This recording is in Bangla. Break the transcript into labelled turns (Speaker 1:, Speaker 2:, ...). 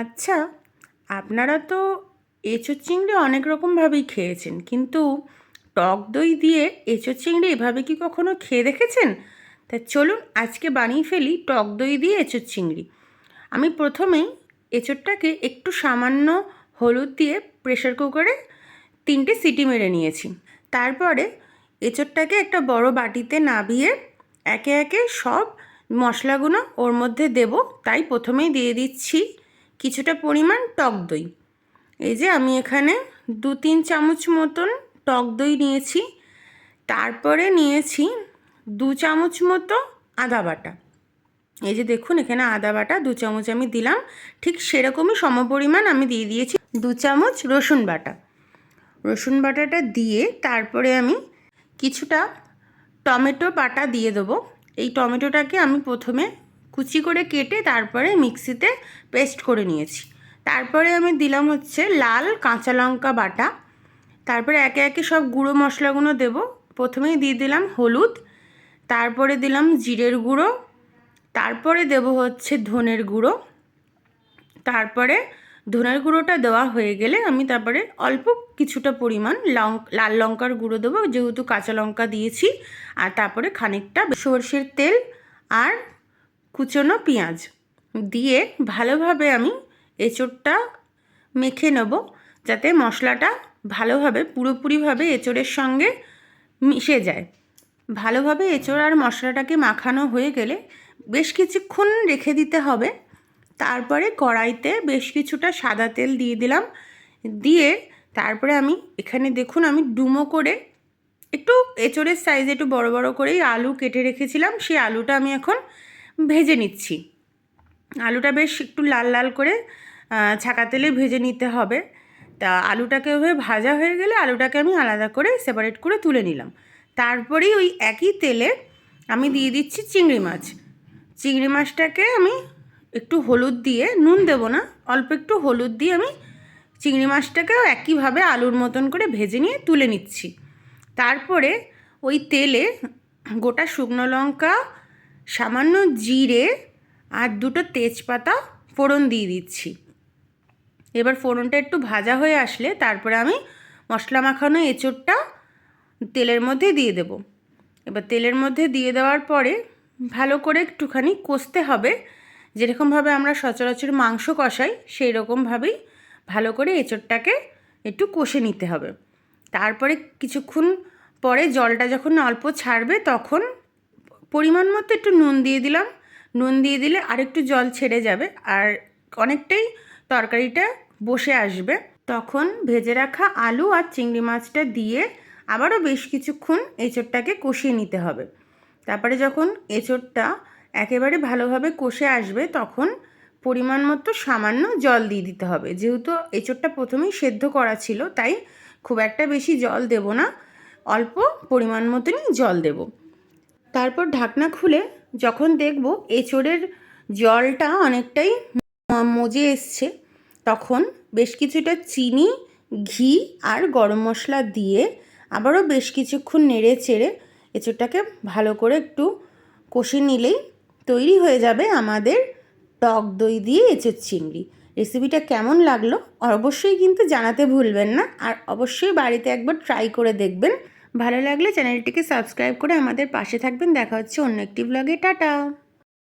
Speaker 1: আচ্ছা আপনারা তো এঁচোড় চিংড়ি অনেক রকমভাবেই খেয়েছেন, কিন্তু টক দই দিয়ে এঁচোড় চিংড়ি এভাবে কি কখনো খেয়ে দেখেছেন? তা চলুন আজকে বানিয়ে ফেলি টক দই দিয়ে এঁচোর চিংড়ি। আমি প্রথমেই এঁচোড়টাকে একটু সামান্য হলুদ দিয়ে প্রেশার কুকারে তিনটে সিটি মেরে নিয়েছি। তারপরে এঁচোড়টাকে একটা বড় বাটিতে নাবিয়ে একে একে সব মশলাগুলো ওর মধ্যে দেব, তাই প্রথমেই দিয়ে দিচ্ছি কিছুটা পরিমাণ টক দই। এই যে আমি এখানে দু তিন চামচ মতন টক দই নিয়েছি। তারপরে নিয়েছি দু চামচ মতো আদা বাটা। এই যে দেখুন, এখানে আদা বাটা দু চামচ আমি দিলাম। ঠিক সেরকমই সমপরিমাণ আমি দিয়ে দিয়েছি দু চামচ রসুন বাটা। রসুন বাটাটা দিয়ে তারপরে আমি কিছুটা টমেটো বাটা দিয়ে দেবো। এই টমেটোটাকে আমি প্রথমে কুচি করে কেটে তারপরে মিক্সিতে পেস্ট করে নিয়েছি। তারপরে আমি দিলাম হচ্ছে লাল কাঁচা লঙ্কা বাটা। তারপরে একে একে সব গুঁড়ো মশলাগুলো দেব। প্রথমেই দিয়ে দিলাম হলুদ। তারপরে দিলাম জিরের গুঁড়ো। তারপরে দেব হচ্ছে ধনের গুঁড়ো। তারপরে ধনের গুঁড়োটা দেওয়া হয়ে গেলে আমি তারপরে অল্প কিছুটা পরিমাণ লং, লাল লঙ্কার গুঁড়ো দেবো। যেহেতু কাঁচা লঙ্কা দিয়েছি, আর তারপরে খানিকটা সর্ষের তেল আর কুচনো পেঁয়াজ। দিয়ে ভালোভাবে আমি এঁচোড়টা মেখে নেব, যাতে মশলাটা ভালোভাবে, পুরোপুরিভাবে এঁচোড়ের সঙ্গে মিশে যায়। ভালোভাবে এঁচোড় আর মশলাটাকে মাখানো হয়ে গেলে বেশ কিছুক্ষণ রেখে দিতে হবে। তারপরে কড়াইতে বেশ কিছুটা সাদা তেল দিয়ে দিলাম। দিয়ে তারপরে আমি এখানে দেখুন, আমি ডুমো করে একটু এঁচোড়ের সাইজে একটু বড় বড় করেই আলু কেটে রেখেছিলাম। সেই আলুটা আমি এখন ভেজে নিচ্ছি। আলুটা বেশ একটু লাল লাল করে ছাকা তেলে ভেজে নিতে হবে। তা আলুটাকে ওভাবে ভাজা হয়ে গেলে আলুটাকে আমি আলাদা করে সেপারেট করে তুলে নিলাম। তারপরেই ওই একই তেলে আমি দিয়ে দিচ্ছি চিংড়ি মাছ। চিংড়ি মাছটাকে আমি একটু হলুদ দিয়ে, নুন দেব না, অল্প একটু হলুদ দিয়ে আমি চিংড়ি মাছটাকেও একইভাবে আলুর মতন করে ভেজে নিয়ে তুলে নিচ্ছি। তারপরে ওই তেলে গোটা শুকনো লঙ্কা সামান্য জিরে আর দুটো তেজপাতা ফোড়ন দিয়ে দিচ্ছি। এবার ফোড়নটা একটু ভাজা হয়ে আসলে তারপরে আমি মশলা মাখানো এঁচোড়টা তেলের মধ্যে দিয়ে দেব। এবার তেলের মধ্যে দিয়ে দেওয়ার পরে ভালো করে একটুখানি কষতে হবে। যেরকমভাবে আমরা সচরাচর মাংস কষাই সেই রকমভাবেই ভালো করে এঁচোড়টাকে একটু কষে নিতে হবে। তারপরে কিছুক্ষণ পরে জলটা যখন অল্প ছাড়বে তখন পরিমাণ মতো একটু নুন দিয়ে দিলাম। নুন দিয়ে দিলে আরেকটু জল ছেড়ে যাবে আর অনেকটাই তরকারিটা বসে আসবে। তখন ভেজে রাখা আলু আর চিংড়ি মাছটা দিয়ে আবারও বেশ কিছুক্ষণ এঁচোড়টাকে কষিয়ে নিতে হবে। তারপরে যখন এঁচোড়টা একেবারে ভালোভাবে কষে আসবে, তখন পরিমাণ মতো সামান্য জল দিয়ে দিতে হবে। যেহেতু এঁচোড়টা প্রথমেই সেদ্ধ করা ছিল, তাই খুব একটা বেশি জল দেব না, অল্প পরিমাণ মতনই জল দেব। তারপর ঢাকনা খুলে যখন দেখব এঁচোড়ের জলটা অনেকটাই মজে এসছে, তখন বেশ কিছুটা চিনি, ঘি আর গরম মশলা দিয়ে আবারও বেশ কিছুক্ষণ নেড়ে চেড়ে এঁচোড়টাকে ভালো করে একটু কষে নিলেই তৈরি হয়ে যাবে আমাদের টক দই দিয়ে এঁচোড় চিংড়ি। রেসিপিটা কেমন লাগল অবশ্যই কিন্তু জানাতে ভুলবেন না আর অবশ্যই বাড়িতে একবার ট্রাই করে দেখবেন। ভালো লাগলে চ্যানেলটিকে সাবস্ক্রাইব করে আমাদের পাশে থাকবেন। দেখা হচ্ছে অন্য একটি ব্লগে টাটা!